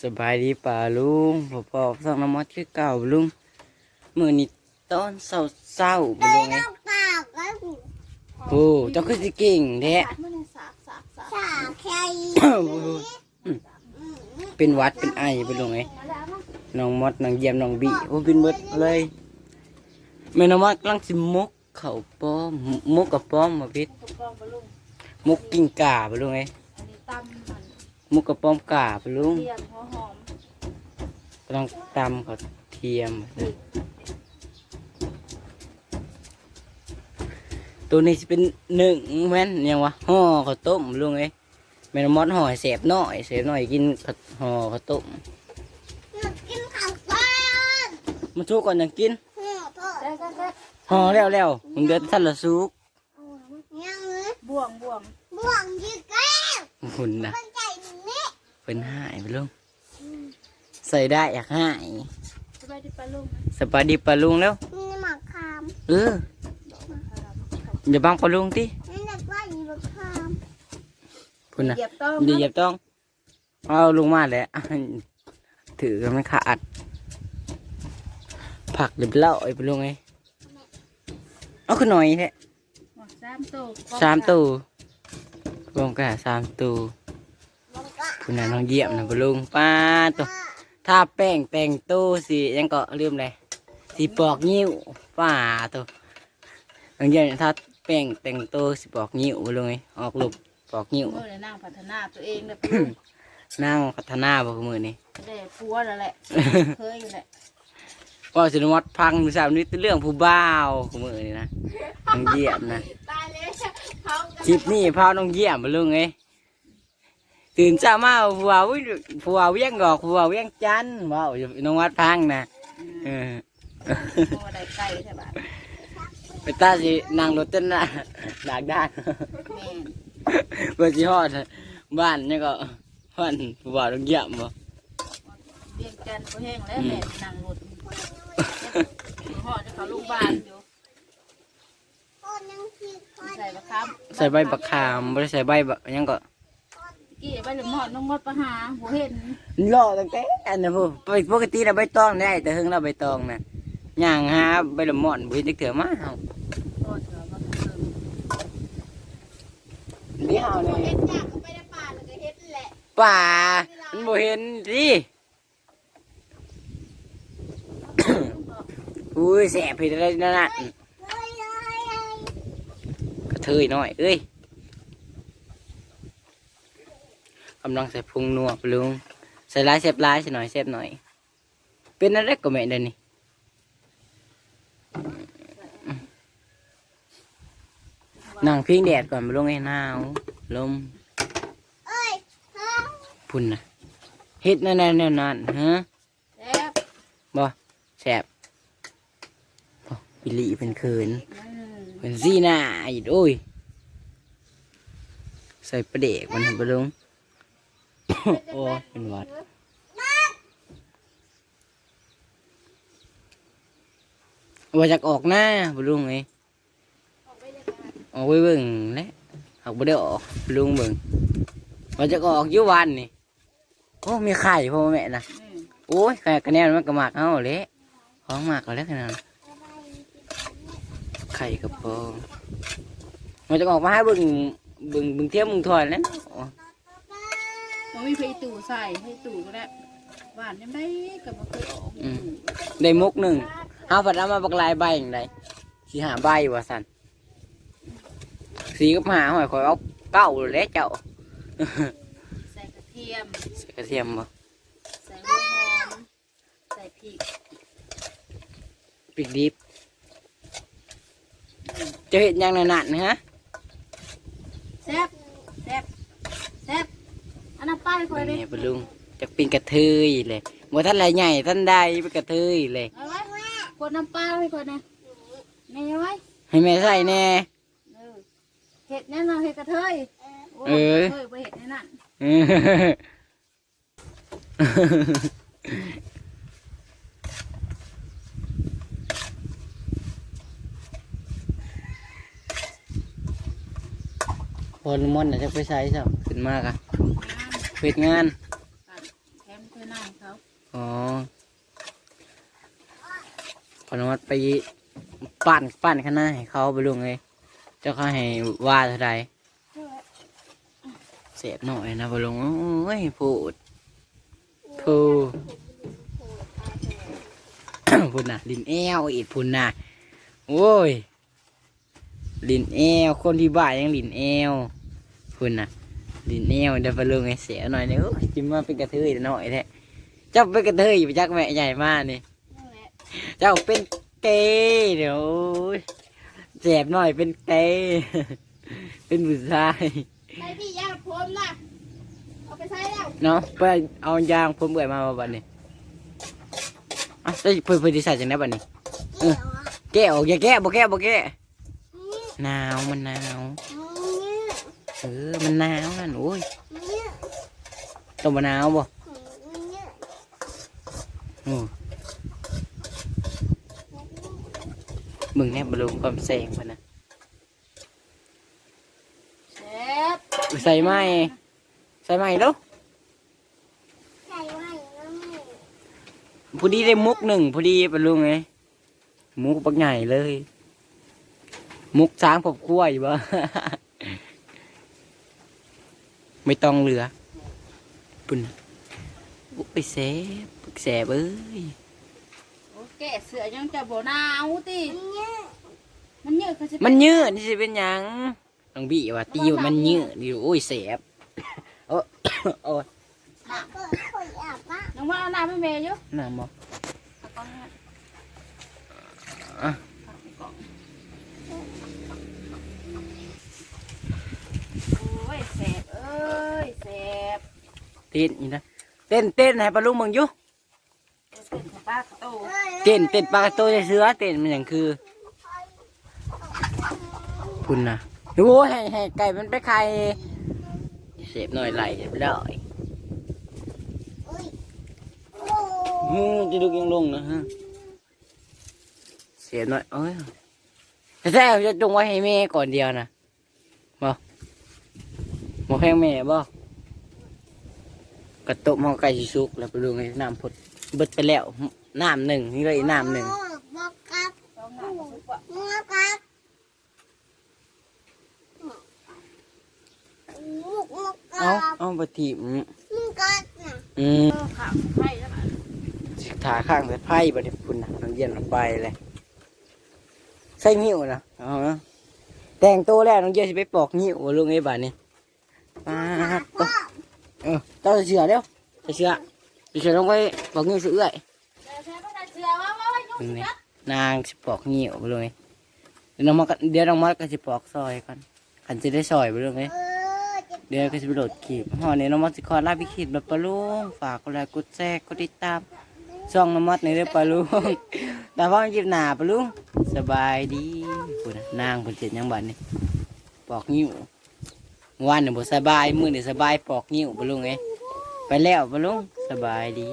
สบายดีป่าลุงพอพอสั่งน้ำมันคือเก่าลุงมือนี้ตอนเศร้าเศร้าๆบ่ลุงไงโอ้เจ้าคือสิเก่งแท้เป็นหวัดเป็นไอไปลุงไงน้องมดน้องเยี่ยมน้องบีโอ้เป็นเบิดเลยแม่น้องมดกำลังสิมุกเข่าป้อมมุกกับป้อมมาพิษมุกกิ้งก่าไปลุงไงอันนี้ตำ มันมุกกับป้อมก่าไปลุงเทียมหัวหอมกำลังตำเขาเทียม ตัวนี้จะเป็นหนึ่งแม่นยังวะห่อข้าวต้มลุงเอ้ยแม่นมอดห่อให้แสบหน่อยแสบหน่อยกินข้าวห่อข้าวต้มมาทุกก่อนยังกินได้ได้ได้ห่อแล้วแล้วมึงเดือดทันละซุกบ่วงบ่วงหุ่นนะ เป็นหายไปลุงใส่ได้อยากหายสบายดีปะลุงสบายดีปะลุงแล้วเอออย่าบังปะลุงติพุ่นนะเหยียบต้องเดี๋ยวเหยียบต้องเอาลงมาแล้วถือกันมันขาดผักเรียบร้อยไปลงไงเอาขึ้นหน่อยแท้สามตัวสามตัวรวมกันสามตัว คุณน่ะน้องเยี่ยมนะไปลงป้าตัวถ้าแป้งแต่งตัวสิยังก็ลืมเลยสีปอกนิ้วป้าตัวน้องเยี่ยมถ้าแป้งแต่งตัวสิปอกนิ้วไปลงไงออกลูกปอกนิ้วเมื่อเลยนั่งพัฒนาตัวเองเลยปะลุงนั่งพัฒนาบอกมือนี่ได้ปัวแล้วแหละเคยอยู่แหละว่าสินวัดพังมือสามนี้เป็นเรื่องผู้บ่าวของมือนี่นะน้องเยี่ยมนะตายเลยเขาคลิปนี้พาน้องเยี่ยมมาลุงไง ตื่นเช้ามาผัววิ่งผัวเวียงกอกผัวเวียงจันทน์ว้าวอยู่น้องวัดพังนะเออโมได้ไก่ใช่ปะไปตาสินั่งรถเต้นน่ะดากด้านแม่นเพื่อสิฮอดบ้านนี่ก็บ้านผู้บ่าวน้องเยี่ยมบ่เรียงกันก็แห้งแล้วแม่นั่งรถห่อจะเขาลูกบ้านอยู่ใส่บะคำใส่ใบบักขามบ่ได้ใส่ใบบักหยังก็ กี่ใบเหลืองหอดน้องมดประหาหัวเห็นรอตั้งแต่อันนั้นปกติเราใบตองได้ แต่เฮงเราใบตองน่ะย่างหาใบละม่อนบ่เห็นจักเถื่อมาเฮาโทษเถอะมาเติมนี่เฮานี่เฮ็ดจากก็ไปในป่าแล้วก็เฮ็ดแหละป่ามันบ่เห็นสิอุ้ยแสบผิดอะไรนั่นน่ะกระเทยหน่อยเอ้ย กำลังใส่พุงนัวปะลุงใส่ลายเสบลายใส่หน่อยเสบหน่อย เป็นอะไรก็ไม่ได้นี่นั่งพิงแดดก่อนปะลุงไอ้หนาวลมพุ่นนะเฮ็ดนั่นนั่นนั่นนั่นฮะแซ่บบ่แสบบ่อิลีเป็นเขินอืมเป็นซีหน้าอีกโอ้ย ใส่ประเดกมันเห็นปะลุง โอ้ยเป็นหวัดว่าจากออกหน้าปะลุงไงออกไปเบิ่งแหล้วออกไปได้ออกปะลุงเบิ่งว่าจากออกอยุวันนี่โอ้มีไข่พ่อแม่นะอืมโอ้ยไข่กระแนนมันก็หมากเอาเละของหมากเอาแล้วขนาดนั้นไข่กระโปองมันจะออกมาให้เบิ่งเบิ่งเบิ่งเทียมมึงถอยแล้ว มันมีไฟตู่ใส่ให้ตู่ก็ได้หวานยังได้กับมันเคยออกอืม ได้มุกหนึ่งเอาผัดเอามาบักลายใบอย่างไรสีหาใบวะสันสีกับหาหอยคอยเอาเก้าเลยแหละเจ้า ใส่กระเทียม ใส่กระเทียมบ่ใส่หัวหอม ใส่พริกปิกดิบจะเห็นอย่างนั้นนะฮะ แซ่บแซ่บแซ่บอันนั้นป้ายคอยดิ นี่ปะลุงจะเป็นกระเทยเลยบ่ท่านไรใหญ่ท่านใดเป็นกระเทยเลย เอาไว้กดน้ำปลาไว้ก่อนนะนี่เอาไว้ให้แม่ใส่แน่ เออเห็ดแน่นอนเห็ดกระเทยโเออ กระเทยไปเห็ดแน่นั่นพอลมอนน่ะจะไปใช้สับขึ้นมากอะ เพ็ดงานแถมเพิ่นหน้าเขาอ๋อพอนวัดไปปั่นปั่นข้างหน้าให้เขาไปลุงเลยเจ้าเขาให้ว่าเท่าไรเสียบหน่อยนะไปลุงโอ้ยพูดพูดพุ่นน่ะลินแอวอีดพุ่นน่ะโอ้ยลินแอวคนที่บ้านยังลินแอวพุ่นน่ะ ลินแอวเดี๋ยวไปลงไอ้เสียหน่อยเนี่ยจิมมาเป็นกระเทยหน่อยแท้เจ้าเป็นกระเทยอยู่จักแม่ใหญ่มากนี่นั่นแหละเจ้าเป็นเกย์เดี๋ยวโอ้ยแสบหน่อยเป็นเกย์เป็นผู้ชายไปพี่ยาผมนะเอาไปใช้แล้วเนาะไปเอายางผมเบื่อมาบัดนี้อะเพื่อนเพื่อนที่ใส่จังไดบัดนี้แกะออกอย่าแกะบ่แกะบ่แกะหนาวมันหนาว เออมันหนาวนั่นโอ้ยต้องมาหนาวบ่โอ้มึงเนี่ยบรรลุความแสงมันนะเช็ดใส่ไหมใส่ไหมเด้อพอดีได้มุกหนึ่งพอดีบรรลุไงมุกปักใหญ่เลย มุกช้างผมกล้วยบ่ ไม่ต้องเหลือปุ่นบุกไปแสบบุกแสบเอ้ยโอ้แกะเสือยังจะบ่หนาวติมันเยอะเขาจะมันเยืดนี่สิเป็นหยังน้องบี้ว่าตีว่ามันเยืดนี่โอ้ยแสบโอ้โอ้ยยังว่าเอาน้ำไม่เมย์อยู่น้ำบ่ เอาก่อนนะ อะ โอ้ยแสบเอ้ยแสบ เต้นนี่นะเต้นเต้นให้ปลาลุงมึงอยู่เต้นของป้าโตเต้นเต้นปลากระโตใส่เสือเต้นมันอย่างคือคุณนะโอ้ยให้ให้ไก่มันไปไข่เสพหน่อยไหลเรียบร้อยอืมจะดูยังลงนะฮะเสียหน่อยเอ้ยแต่แท้จะจงไว้ให้แม่ก่อนเดียวนะบ่บ่แพงแม่บ่ก ระตุกมองไก่สิสุกแล้วไปดูในน้ำพดเบิดไปแล้วน้ำหนึ่งนี่เลยน้ำหนึ่งต้องน้ำซุปอะเอาเอาไปถีบอืมอืมเออขาไข่แล้วนะสิขาข้างแต่ไพ่บัดนี้คุณนะน้ำเย็นลงไปเลยใส่หิ้วนะเอานะแต่งตัวแล้วน้องเย็นสิไปปอกหิ้วว่าลุงไอ้บ้านนี้ปาดตัว เออเจ้าเสือเดี๋ยวเสือเสือลงไปปอกหิ้วเสือเอื้อยเดี๋ยวแช่ก็ได้เสือว่าว่าว่ายุ่งนี่นะนางสิปอกหิ้วไปเลยเดี๋ยวน้องมาก็เดี๋ยวน้องมาก็สิปอกซอยก่อนขันจะได้ซอยไปเลยเดี๋ยวก็จะไปโหลดคลิปหอนี้น้องมอสสิคอลาพี่คิดแบบปลาลุงฝากกดไลค์กดแชร์กดติดตามช่องน้องมอสในเรื่องปลาลุงแต่พ่อมันจิบหนาปลาลุงสบายดีพูดนะนางคนเจ็ดยังบัดนี่ปอกนิ้วเมื่อวันเนี่ยบ่สบายมื้อนี่สบายปอกนิ้วปลาลุงเอ้ย ไปแล้วปลาลุงสบายดี